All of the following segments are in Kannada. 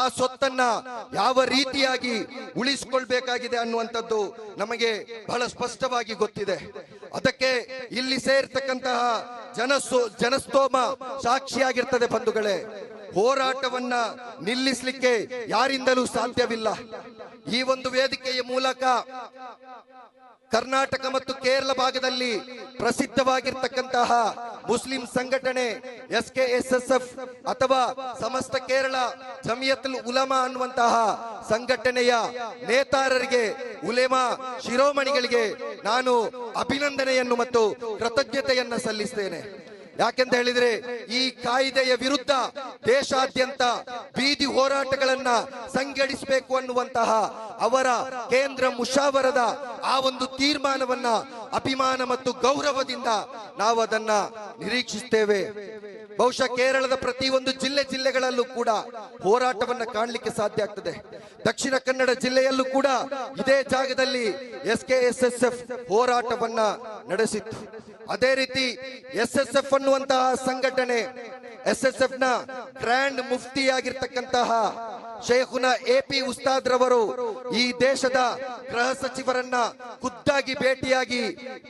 ಆ ಸೊತ್ತನ್ನ ಯಾವ ರೀತಿಯಾಗಿ ಉಳಿಸಿಕೊಳ್ಬೇಕಾಗಿದೆ ಅನ್ನುವಂಥದ್ದು ನಮಗೆ ಬಹಳ ಸ್ಪಷ್ಟವಾಗಿ ಗೊತ್ತಿದೆ. ಅದಕ್ಕೆ ಇಲ್ಲಿ ಸೇರ್ತಕ್ಕಂತಹ ಜನಸೋ, ಜನಸ್ತೋಮ ಸಾಕ್ಷಿಯಾಗಿರ್ತದೆ ಬಂಧುಗಳೇ. ಹೋರಾಟವನ್ನ ನಿಲ್ಲಿಸಲಿಕ್ಕೆ ಯಾರಿಂದಲೂ ಸಾಧ್ಯವಿಲ್ಲ. ಈ ಒಂದು ವೇದಿಕೆಯ ಮೂಲಕ ಕರ್ನಾಟಕ ಮತ್ತು ಕೇರಳ ಭಾಗದಲ್ಲಿ ಪ್ರಸಿದ್ಧವಾಗಿರ್ತಕ್ಕಂತಹ ಮುಸ್ಲಿಂ ಸಂಘಟನೆ S K S S F ಅಥವಾ ಸಮಸ್ತ ಕೇರಳ ಜಮಿಯತ್ ಉಲಮಾ ಅನ್ನುವಂತಹ ಸಂಘಟನೆಯ ನೇತಾರರಿಗೆ, ಉಲೇಮಾ ಶಿರೋಮಣಿಗಳಿಗೆ ನಾನು ಅಭಿನಂದನೆಯನ್ನು ಮತ್ತು ಕೃತಜ್ಞತೆಯನ್ನು ಸಲ್ಲಿಸ್ತೇನೆ. ಯಾಕೆಂತ ಹೇಳಿದ್ರೆ ಈ ಕಾಯ್ದೆಯ ವಿರುದ್ಧ ದೇಶಾದ್ಯಂತ ಬೀದಿ ಹೋರಾಟಗಳನ್ನ ಸಂಘಟಿಸಬೇಕು ಅನ್ನುವಂತಹ ಅವರ ಕೇಂದ್ರ ಮುಷಾವರದ ಆ ಒಂದು ತೀರ್ಮಾನವನ್ನ ಅಭಿಮಾನ ಮತ್ತು ಗೌರವದಿಂದ ನಾವು ಅದನ್ನ ನಿರೀಕ್ಷಿಸುತ್ತೇವೆ. ಬಹುಶಃ ಕೇರಳದ ಪ್ರತಿಯೊಂದು ಜಿಲ್ಲೆ ಜಿಲ್ಲೆಗಳಲ್ಲೂ ಕೂಡ ಹೋರಾಟವನ್ನ ಕಾಣಲಿಕ್ಕೆ ಸಾಧ್ಯ ಆಗ್ತದೆ. ದಕ್ಷಿಣ ಕನ್ನಡ ಜಿಲ್ಲೆಯಲ್ಲೂ ಕೂಡ ಇದೇ ಜಾಗದಲ್ಲಿ S K S S F ಹೋರಾಟವನ್ನ ನಡೆಸಿತ್ತು. ಅದೇ ರೀತಿ ಎಸ್ ಎಸ್ ಎಫ್ ಅನ್ನುವಂತಹ ಸಂಘಟನೆ ಎಸ್ ಎಸ್ ಎಫ್ನ ಗ್ರ್ಯಾಂಡ್ ಮುಫ್ತಿಯಾಗಿರ್ತಕ್ಕಂತಹ ಶೇಖುನ ಎ ಪಿ ಉಸ್ತಾದ್ರವರು ಈ ದೇಶದ ಗೃಹ ಸಚಿವರನ್ನ ಖುದ್ದಾಗಿ ಭೇಟಿಯಾಗಿ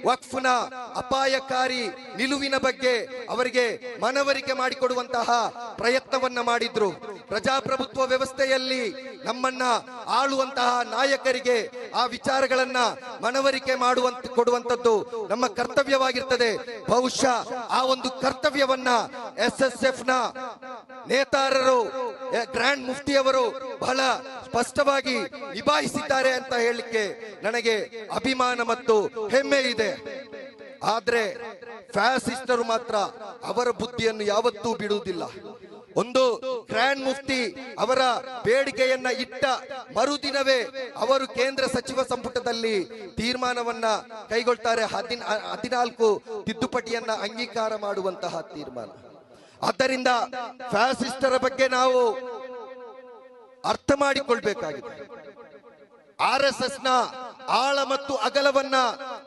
ವಕ್ಫ್ನ ಅಪಾಯಕಾರಿ ನಿಲುವಿನ ಬಗ್ಗೆ ಅವರಿಗೆ ಮನವರಿಕೆ ಮಾಡಿಕೊಡುವಂತಹ ಪ್ರಯತ್ನವನ್ನ ಮಾಡಿದ್ರು. ಪ್ರಜಾಪ್ರಭುತ್ವ ವ್ಯವಸ್ಥೆಯಲ್ಲಿ ನಮ್ಮನ್ನ ಆಳುವಂತಹ ನಾಯಕರಿಗೆ ಆ ವಿಚಾರಗಳನ್ನ ಮನವರಿಕೆ ಮಾಡುವಂತ ಕೊಡುವಂತದ್ದು ನಮ್ಮ ಕರ್ತವ್ಯವಾಗಿರ್ತದೆ. ಬಹುಶಃ ಆ ಒಂದು ಕರ್ತವ್ಯವನ್ನ ಎಸ್ ಎಸ್ ಎಫ್ನ ನೇತಾರರು ಗ್ರ್ಯಾಂಡ್ ಮುಫ್ತಿಯವರು ಬಹಳ ಸ್ಪಷ್ಟವಾಗಿ ನಿಭಾಯಿಸಿದ್ದಾರೆ ಅಂತ ಹೇಳಲಿಕ್ಕೆ ನನಗೆ ಅಭಿಮಾನ ಮತ್ತು ಹೆಮ್ಮೆ ಇದೆ. ಆದ್ರೆ ಫ್ಯಾಸಿಸ್ಟರು ಮಾತ್ರ ಅವರ ಬುದ್ಧಿಯನ್ನು ಯಾವತ್ತೂ ಬಿಡುವುದಿಲ್ಲ. ಒಂದು ಗ್ರ್ಯಾಂಡ್ ಮುಫ್ತಿ ಅವರ ಬೇಡಿಕೆಯನ್ನ ಇಟ್ಟ ಮರುದಿನವೇ ಅವರು ಕೇಂದ್ರ ಸಚಿವ ಸಂಪುಟದಲ್ಲಿ ತೀರ್ಮಾನವನ್ನ ಕೈಗೊಳ್ತಾರೆ. ಹದಿನ, ಹದಿನಾಲ್ಕು ತಿದ್ದುಪಟಿಯನ್ನ ಅಂಗೀಕಾರ ಮಾಡುವಂತಹ ತೀರ್ಮಾನ. ಆದ್ದರಿಂದ ಫ್ಯಾಸಿಸ್ಟರ ಬಗ್ಗೆ ನಾವು ಅರ್ಥ ಮಾಡಿಕೊಳ್ಬೇಕಾಗಿದೆ. ಆರ್ ಎಸ್ ಎಸ್ನ ಆಳ ಮತ್ತು ಅಗಲವನ್ನ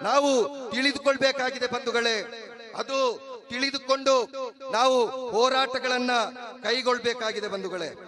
ನಾವು ತಿಳಿದುಕೊಳ್ಬೇಕಾಗಿದೆ ಬಂಧುಗಳೇ. ಅದು ತಿಳಿದುಕೊಂಡು ನಾವು ಹೋರಾಟಗಳನ್ನ ಕೈಗೊಳ್ಬೇಕಾಗಿದೆ ಬಂಧುಗಳೇ.